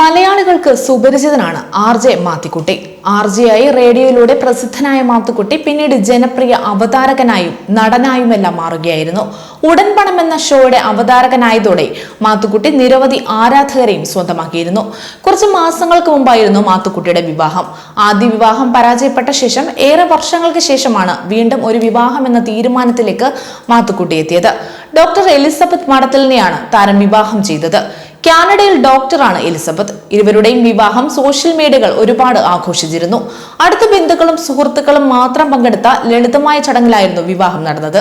മലയാളികൾക്ക് സുപരിചിതനാണ് R J Mathukutty. R J ആയി റേഡിയോയിലൂടെ പ്രസിദ്ധനായ മാത്തുക്കുട്ടി പിന്നീട് ജനപ്രിയ അവതാരകനായും നടനായുമെല്ലാം മാറുകയായിരുന്നു. ഉടൻ പണം എന്ന ഷോയുടെ അവതാരകനായതോടെ മാത്തുക്കുട്ടി നിരവധി ആരാധകരെയും സ്വന്തമാക്കിയിരുന്നു. കുറച്ച് മാസങ്ങൾക്ക് മുമ്പായിരുന്നു മാത്തുക്കുട്ടിയുടെ വിവാഹം. ആദ്യ വിവാഹം പരാജയപ്പെട്ട ശേഷം ഏറെ വർഷങ്ങൾക്ക് ശേഷമാണ് വീണ്ടും ഒരു വിവാഹം എന്ന തീരുമാനത്തിലേക്ക് മാത്തുക്കുട്ടി എത്തിയത്. ഡോക്ടർ എലിസബത്ത് മടത്തലിനെയാണ് താരം വിവാഹം ചെയ്തത്. കാനഡയിൽ ഡോക്ടറാണ് എലിസബത്ത്. ഇരുവരുടെയും വിവാഹം സോഷ്യൽ മീഡിയകൾ ഒരുപാട് ആഘോഷിച്ചിരുന്നു. അടുത്ത ബന്ധുക്കളും സുഹൃത്തുക്കളും മാത്രം പങ്കെടുത്ത ലളിതമായ ചടങ്ങിലായിരുന്നു വിവാഹം നടന്നത്.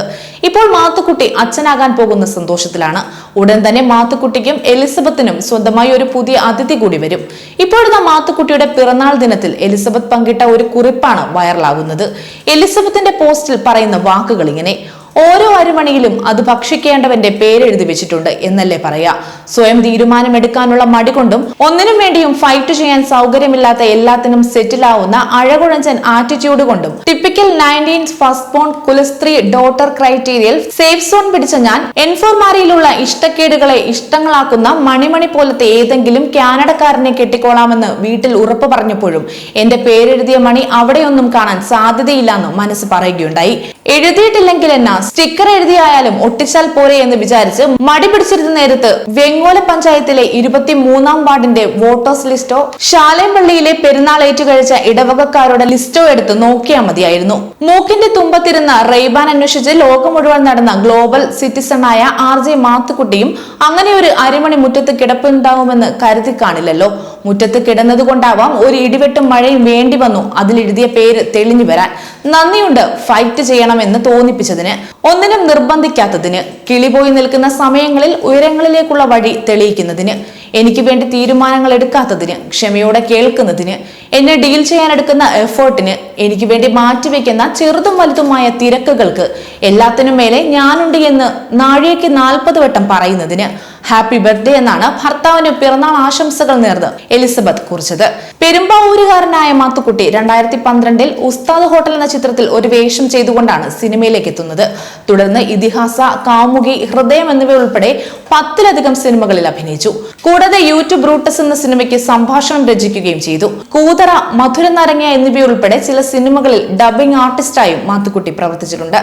ഇപ്പോൾ മാത്തുക്കുട്ടി അച്ഛനാകാൻ പോകുന്ന സന്തോഷത്തിലാണ്. ഉടൻ തന്നെ മാത്തുക്കുട്ടിക്കും എലിസബത്തിനും സ്വന്തമായി ഒരു പുതിയ അതിഥി കൂടി വരും. ഇപ്പോഴത്തെ മാത്തുക്കുട്ടിയുടെ പിറന്നാൾ ദിനത്തിൽ എലിസബത്ത് പങ്കിട്ട ഒരു കുറിപ്പാണ് വൈറലാകുന്നത്. എലിസബത്തിന്റെ പോസ്റ്റിൽ പറയുന്ന വാക്കുകൾ ഇങ്ങനെ ഓരോ അരമണിയിലും അത് ഭക്ഷിക്കേണ്ടവന്റെ പേരെഴുതി വെച്ചിട്ടുണ്ട് എന്നല്ലേ പറയാ. സ്വയം തീരുമാനമെടുക്കാനുള്ള മടി കൊണ്ടും ഒന്നിനും വേണ്ടിയും ഫൈറ്റ് ചെയ്യാൻ സൗകര്യമില്ലാത്ത എല്ലാത്തിനും സെറ്റിലാവുന്ന അഴകുഴഞ്ചൻ ആറ്റിറ്റ്യൂഡ് കൊണ്ടും ടിപ്പിക്കൽ നയന്റീൻ ഫസ്റ്റ് ബോൺ കുലസ്ത്രീ ഡോട്ടർ ക്രൈറ്റീരിയൽ സേഫ് സോൺ പിടിച്ച ഞാൻ എൻഫോർമാരിയിലുള്ള ഇഷ്ടക്കേടുകളെ ഇഷ്ടങ്ങളാക്കുന്ന മണിമണി പോലത്തെ ഏതെങ്കിലും കാനഡക്കാരനെ കെട്ടിക്കോളാമെന്ന് വീട്ടിൽ ഉറപ്പ് പറഞ്ഞപ്പോഴും എന്റെ പേരെഴുതിയ മണി അവിടെയൊന്നും കാണാൻ സാധ്യതയില്ലെന്ന് മനസ്സ് പറയുകയുണ്ടായി. എഴുതിയിട്ടില്ലെങ്കിൽ എന്നാ സ്റ്റിക്കർ എഴുതിയായാലും ഒട്ടിച്ചാൽ പോരെ എന്ന് വിചാരിച്ച് മടി പിടിച്ചിരുന്ന നേരത്ത് വെങ്ങോല പഞ്ചായത്തിലെ ഇരുപത്തി മൂന്നാം വാർഡിന്റെ വോട്ടേഴ്സ് ലിസ്റ്റോ ശാലേപ്പള്ളിയിലെ പെരുന്നാൾ ഏറ്റുകഴിച്ച ഇടവകക്കാരുടെ ലിസ്റ്റോ എടുത്ത് നോക്കിയാൽ മതിയായിരുന്നു. മൂക്കിന്റെ തുമ്പത്തിരുന്ന റെയ്ബാൻ അന്വേഷിച്ച് ലോകം മുഴുവൻ നടന്ന ഗ്ലോബൽ സിറ്റിസണായ ആർ ജെ മാത്തുക്കുട്ടിയും അങ്ങനെ ഒരു അരിമണി മുറ്റത്ത് കിടപ്പുണ്ടാവുമെന്ന് കരുതി കാണില്ലല്ലോ. മുറ്റത്ത് കിടന്നതുകൊണ്ടാവാം ഒരു ഇടിവെട്ടും മഴയും വേണ്ടി വന്നു. അതിലെഴുതിയ പേര് തെളിഞ്ഞു വരാൻ. നന്ദിയുണ്ട് ഫൈറ്റ് ചെയ്യണമെന്ന് തോന്നിപ്പിച്ചതിന്. ഒന്നിനും നിർബന്ധിക്കാത്തതിന്. കിളിപോയി നിൽക്കുന്ന സമയങ്ങളിൽ ഉയരങ്ങളിലേക്കുള്ള വഴി തെളിയിക്കുന്നതിന്. എനിക്ക് വേണ്ടി തീരുമാനങ്ങൾ എടുക്കാത്തതിന്. ക്ഷമയോടെ കേൾക്കുന്നതിന്. എന്നെ ഡീൽ ചെയ്യാൻ എടുക്കുന്ന എഫേർട്ടിന് എനിക്ക് വേണ്ടി മാറ്റിവെക്കുന്ന ചെറുതും വലുതുമായ തിരക്കുകൾക്ക്. എല്ലാത്തിനും മേലെ ഞാനുണ്ട് എന്ന് നാഴികയ്ക്ക് നാൽപ്പത് വട്ടം പറയുന്നതിന്. ഹാപ്പി ബർത്ത്ഡേ എന്നാണ് ഭർത്താവിന് പിറന്നാൾ ആശംസകൾ നേർന്ന് എലിസബത്ത് കുറിച്ചത്. പെരുമ്പാവൂരുകാരനായ മാത്തുക്കുട്ടി രണ്ടായിരത്തി പന്ത്രണ്ടിൽ ഉസ്താദ് ഹോട്ടൽ എന്ന ചിത്രത്തിൽ ഒരു വേഷം ചെയ്തുകൊണ്ടാണ് സിനിമയിലേക്ക് എത്തുന്നത്. തുടർന്ന് ഇതിഹാസ കാമുകി ഹൃദയം എന്നിവ ഉൾപ്പെടെ പത്തിലധികം സിനിമകളിൽ അഭിനയിച്ചു. കൂടാതെ യൂട്യൂബ് റൂട്ടസ് എന്ന സിനിമയ്ക്ക് സംഭാഷണം രചിക്കുകയും ചെയ്തു. കൂതറ മധുര നരങ്ങ എന്നിവയുൾപ്പെടെ ചില സിനിമകളിൽ ഡബിംഗ് ആർട്ടിസ്റ്റായും മാത്തുക്കുട്ടി പ്രവർത്തിച്ചിട്ടുണ്ട്.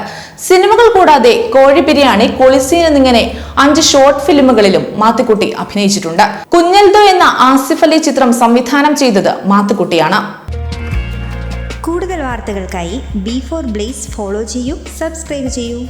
സിനിമകൾ കൂടാതെ കോഴി ബിരിയാണി കൊളിസീൻ എന്നിങ്ങനെ അഞ്ച് ഷോർട്ട് ഫിലിമുകളിലും മാത്തുക്കുട്ടി അഭിനയിച്ചിട്ടുണ്ട്. കുഞ്ഞൽദോ എന്ന ആസിഫ് അലി ചിത്രം സംവിധാനം ചെയ്തത് മാത്തുക്കുട്ടിയാണ്. കൂടുതൽ വാർത്തകൾക്കായി ബി ഫോർ ബ്ലേസ് ഫോളോ ചെയ്യൂ സബ്സ്ക്രൈബ് ചെയ്യൂ.